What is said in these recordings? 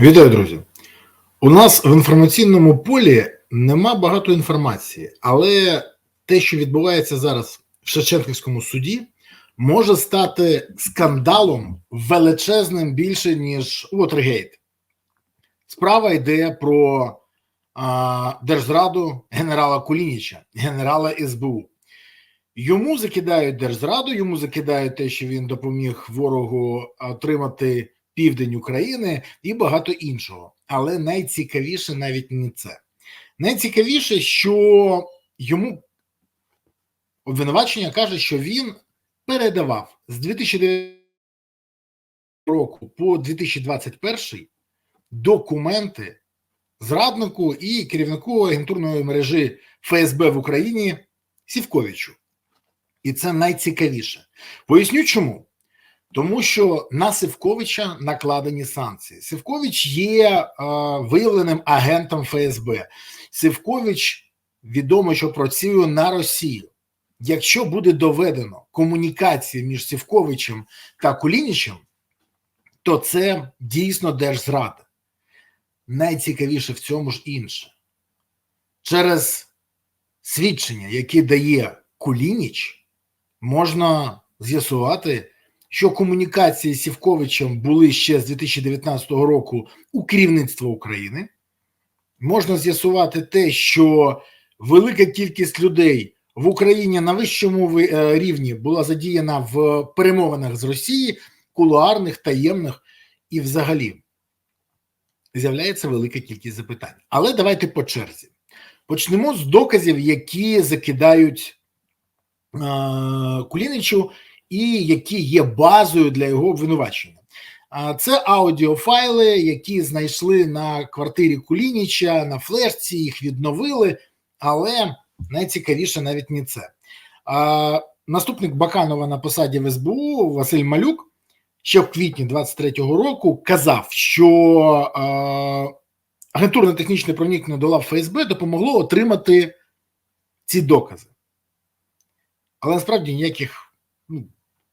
Вітаю, друзі. У нас в інформаційному полі нема багато інформації, але те, що відбувається зараз в Шевченківському суді, може стати скандалом величезним більше, ніж Уотергейт. Справа йде про а, Держзраду генерала Кулініча, генерала СБУ. Йому закидають Держзраду, йому закидають те, що він допоміг ворогу отримати південь України і багато іншого. Але найцікавіше навіть не це. Найцікавіше, що йому обвинувачення каже, що він передавав з 2009 року по 2021 документи зраднику і керівнику агентурної мережі ФСБ в Україні Сівковичу. І це найцікавіше. Поясню чому. Тому що на Сивковича накладені санкції. Сивкович є е, виявленим агентом ФСБ. Сивкович відомо, що працює на Росію. Якщо буде доведено комунікації між Сівковичем та Кулінічем, то це дійсно держзрада. Найцікавіше в цьому ж інше. Через свідчення, які дає Кулініч, можна з'ясувати що комунікації з Сівковичем були ще з 2019 року у керівництва України. Можна з'ясувати те, що велика кількість людей в Україні на вищому рівні була задіяна в перемовинах з Росії, кулуарних, таємних і взагалі з'являється велика кількість запитань. Але давайте по черзі. Почнемо з доказів, які закидають е, Куліничу і які є базою для його обвинувачення. Це аудіофайли, які знайшли на квартирі Кулініча, на флешці, їх відновили, але найцікавіше навіть не це. Наступник Баканова на посаді в СБУ Василь Малюк ще в квітні 23-го року казав, що агентурно технічне проникнення до лав ФСБ допомогло отримати ці докази. Але насправді ніяких ну,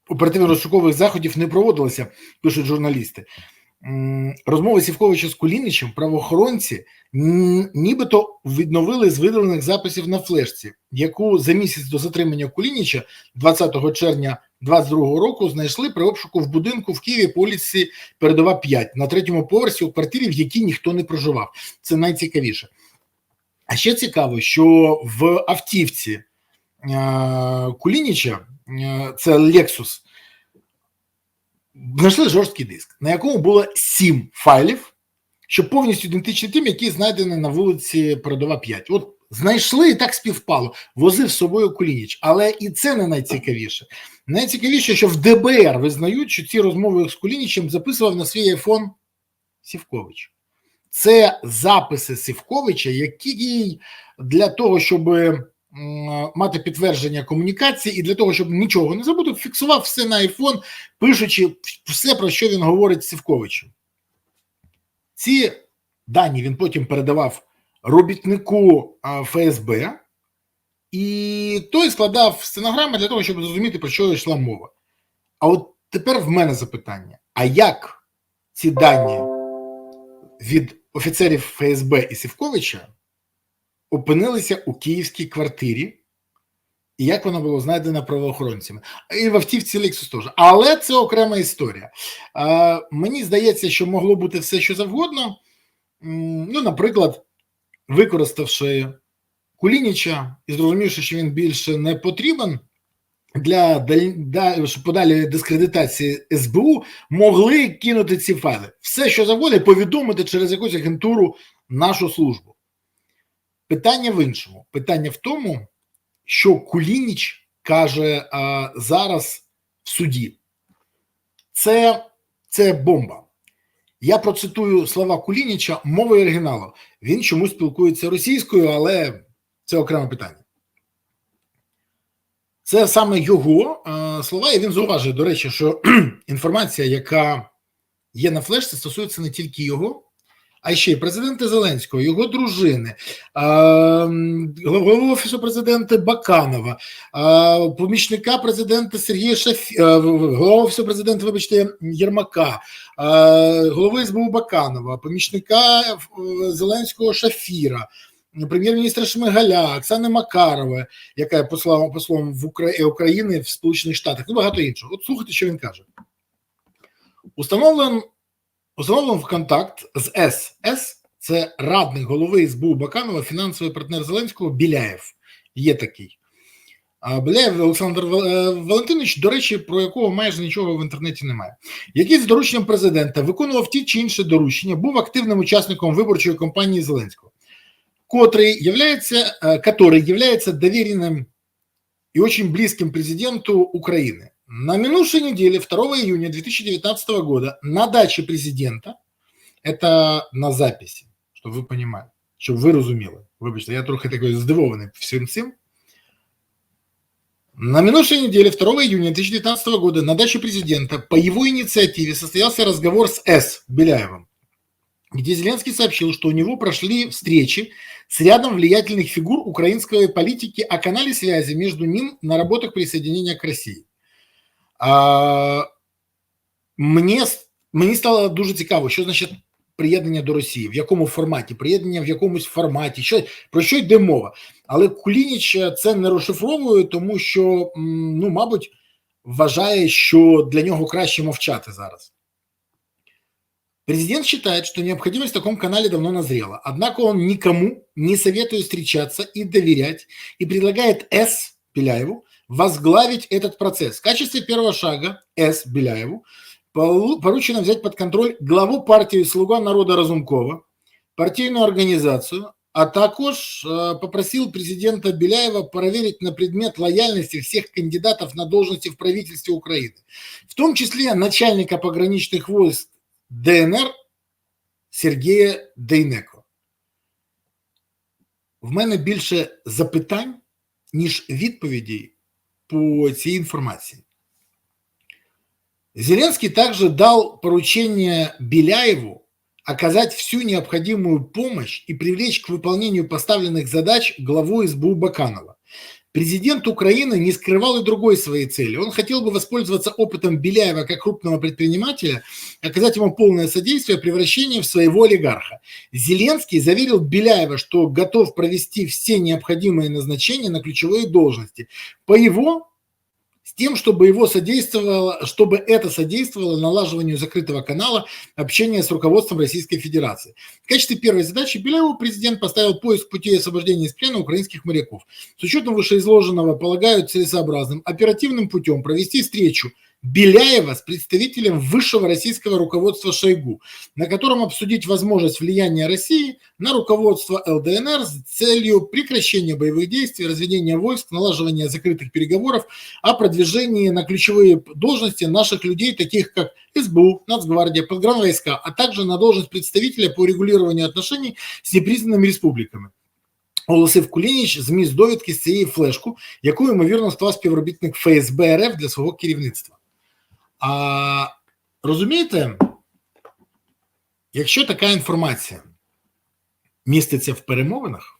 оперативно-розшукових заходів не проводилося, пишуть журналісти. Розмови Сівковича з Куліничем правоохоронці нібито відновили з видалених записів на флешці, яку за місяць до затримання Кулініча 20 червня 22 року знайшли при обшуку в будинку в Києві по вулиці Передова 5 на третьому поверсі у квартирі, в якій ніхто не проживав. Це найцікавіше. А ще цікаво, що в автівці Кулініча це Lexus, знайшли жорсткий диск, на якому було сім файлів, що повністю ідентичні тим, які знайдені на вулиці Передова 5. От знайшли і так співпало, возив з собою Кулініч. Але і це не найцікавіше. Найцікавіше, що в ДБР визнають, що ці розмови з Кулінічем записував на свій айфон Сівкович. Це записи Сівковича, які для того, щоб мати підтвердження комунікації, і для того, щоб нічого не забути, фіксував все на iPhone, пишучи все, про що він говорить Сівковичу. Ці дані він потім передавав робітнику ФСБ, і той складав стенограми для того, щоб зрозуміти, про що йшла мова. А от тепер в мене запитання: а як ці дані від офіцерів ФСБ і Сівковича опинилися у київській квартирі, і як вона була знайдена правоохоронцями, і в автівці Lexus теж. Але це окрема історія. А, Мені здається, що могло бути все, що завгодно. Ну, наприклад, використавши Кулініча і зрозумівши, що він більше не потрібен. Для подалі дискредитації СБУ могли кинути ці файли. Все, що завгодно, повідомити через якусь агентуру нашу службу. Питання в іншому. Питання в тому, що Кулініч каже а, зараз в суді. Це, Це бомба. Я процитую слова Кулініча мовою оригіналу. Він чомусь спілкується російською, але це окреме питання. Це саме його а, слова, і він зауважує, до речі, що інформація, яка є на флешці, стосується не тільки його а ще й президента Зеленського, його дружини, голови офісу президента Баканова, помічника президента Сергія Шафі, голова офісу президента, вибачте, Єрмака, голови СБУ Баканова, помічника Зеленського Шафіра. Прем'єр-міністра Шмигаля, Оксани Макарової, яка є послом, послом в України в Сполучених Штатах, ну багато іншого. От слухайте, що він каже: установлен Установлено в контакт з С. С – це радник голови СБУ Баканова, фінансовий партнер Зеленського Біляєв. Є такий. А Біляєв Олександр е, Валентинович, до речі, про якого майже нічого в інтернеті немає, який з дорученням президента виконував ті чи інші доручення, був активним учасником виборчої кампанії Зеленського, котрий являється, который является доверенным и очень близким президенту Украины. На минувшей неделе, 2 июня 2019 года, на даче президента, это на записи, чтобы вы понимали, щоб ви розуміли. Вибачте, я трохи такой здивований всім цим. На минувшей неделе, 2 июня 2019 года, на даче президента по его инициативе состоялся разговор с С. Беляевым, где Зеленский сообщил, что у него прошли встречи с рядом влиятельных фигур украинской политики о канале связи между ним на работах присоединения к России. Мені мені стало дуже цікаво, що значить приєднання до Росії, в якому форматі, приєднання в якомусь форматі, що про що йде мова. Але Кулініч це не розшифровує, тому що, ну, мабуть, вважає, що для нього краще мовчати зараз. Президент считает, что необходимость в таком канале давно назрела. Однако он никому не советует встречаться и доверять, и предлагает С. Пеляеву возглавить этот процесс. В качестве первого шага С. Беляеву поручено взять под контроль главу партии «Слуга народа» Разумкова, партийную организацию, а також попросил президента Беляева проверить на предмет лояльности всех кандидатов на должности в правительстве Украины, в том числе начальника пограничных войск ДНР Сергея Дейнеко. В мене більше запитань, ніж відповідей по цій информации. Зеленский также дал поручение Беляеву оказать всю необходимую помощь и привлечь к выполнению поставленных задач главу СБУ Баканова. Президент Украины не скрывал и другой своей цели. Он хотел бы воспользоваться опытом Беляева как крупного предпринимателя, оказать ему полное содействие превращения в своего олигарха. Зеленский заверил Беляева, что готов провести все необходимые назначения на ключевые должности. По его тем, чтобы его содействовало, чтобы это содействовало налаживанию закрытого канала общения с руководством Российской Федерации. В качестве первой задачи Беляеву президент поставил поиск путей освобождения из плена украинских моряков. С учетом вышеизложенного полагают целесообразным оперативным путем провести встречу Беляева с представителем высшего российского руководства Шойгу, на котором обсудить возможность влияния России на руководство ЛДНР с целью прекращения боевых действий, разведения войск, налаживания закрытых переговоров о продвижении на ключевые должности наших людей, таких как СБУ, Нацгвардия, Подгранвойска, а также на должность представителя по регулированию отношений с непризнанными республиками. Оголосив Кулініч зміст довідки з цієї флешку, яку ймовірно склав співробітник ФСБ РФ для свого керівництва. А розумієте, якщо така інформація міститься в перемовинах,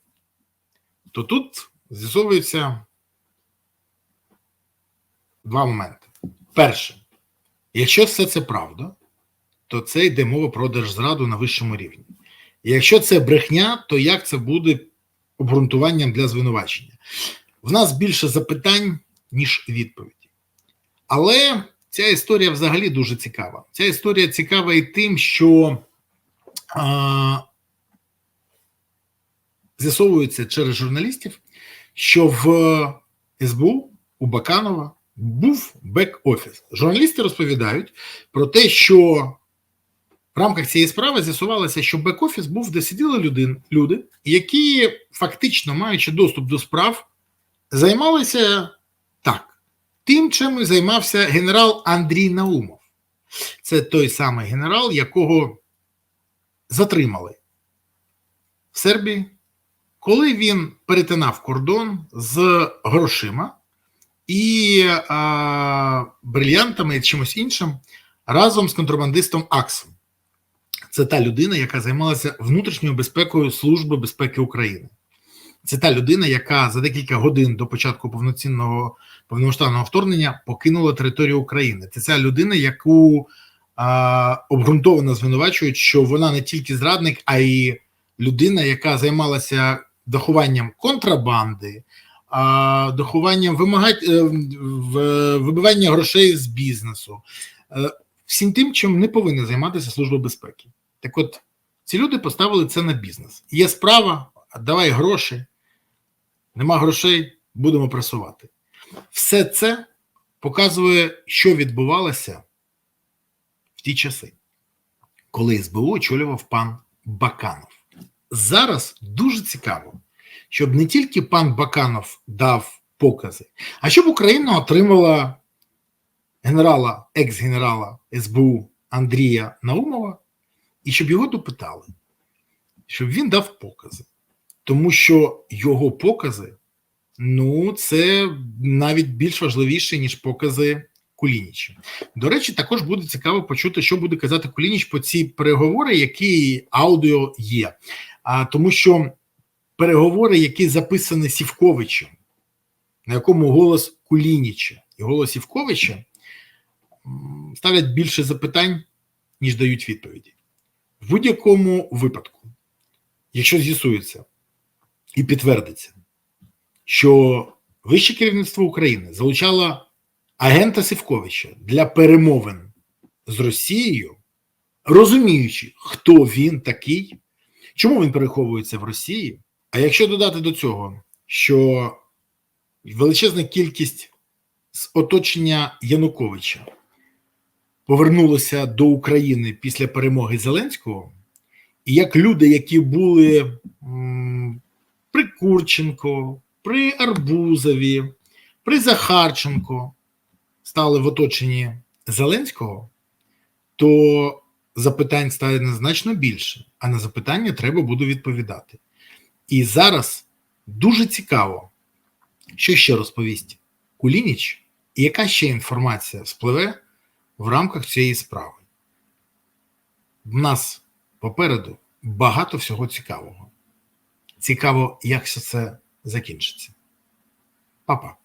то тут з'ясовується два моменти. Перше, якщо все це правда, то це йде мова про держзраду на вищому рівні. Якщо це брехня, то як це буде обґрунтуванням для звинувачення? В нас більше запитань, ніж відповіді. Але Ця історія взагалі дуже цікава. Ця історія цікава і тим, що а, з'ясовується через журналістів, що в СБУ у Баканова був бек-офіс. Журналісти розповідають про те, що в рамках цієї справи з'ясувалося, що бек-офіс був, де сиділи люди, люди, які фактично, маючи доступ до справ, займалися так. Тим, чим займався генерал Андрій Наумов. Це той самий генерал, якого затримали в Сербії, коли він перетинав кордон з грошима і а, брильянтами і чимось іншим разом з контрабандистом Аксом. Це та людина, яка займалася внутрішньою безпекою Служби безпеки України. Це та людина, яка за декілька годин до початку повноцінного повномасштабного вторгнення покинула територію України. Це ця людина, яку а, обґрунтовано звинувачують, що вона не тільки зрадник, а й людина, яка займалася дахуванням контрабанди, а, дахуванням вимагать е, вибивання грошей з бізнесу, е, всім тим, чим не повинна займатися служба безпеки. Так, от ці люди поставили це на бізнес. Є справа, давай гроші. Нема грошей, будемо пресувати. Все це показує, що відбувалося в ті часи, коли СБУ очолював пан Баканов. Зараз дуже цікаво, щоб не тільки пан Баканов дав покази, а щоб Україна отримала генерала, екс-генерала СБУ Андрія Наумова, і щоб його допитали, щоб він дав покази. Тому що його покази, ну, це навіть більш важливіше, ніж покази Кулініча. До речі, також буде цікаво почути, що буде казати Кулініч по ці переговори, які аудіо є. А, тому що переговори, які записані Сівковичем, на якому голос Кулініча і голос Сівковича ставлять більше запитань, ніж дають відповіді. В будь-якому випадку, якщо з'ясується і підтвердиться, що вище керівництво України залучало агента Сівковича для перемовин з Росією, розуміючи, хто він такий, чому він переховується в Росії. А якщо додати до цього, що величезна кількість з оточення Януковича повернулася до України після перемоги Зеленського, і як люди, які були м, при Курченко, при Арбузові, при Захарченко, стали в оточенні Зеленського, то запитань стане значно більше, а на запитання треба буде відповідати. І зараз дуже цікаво, що ще розповість Кулініч, і яка ще інформація спливе в рамках цієї справи. В нас попереду багато всього цікавого. Цікаво, як все це закінчиться. Па-па.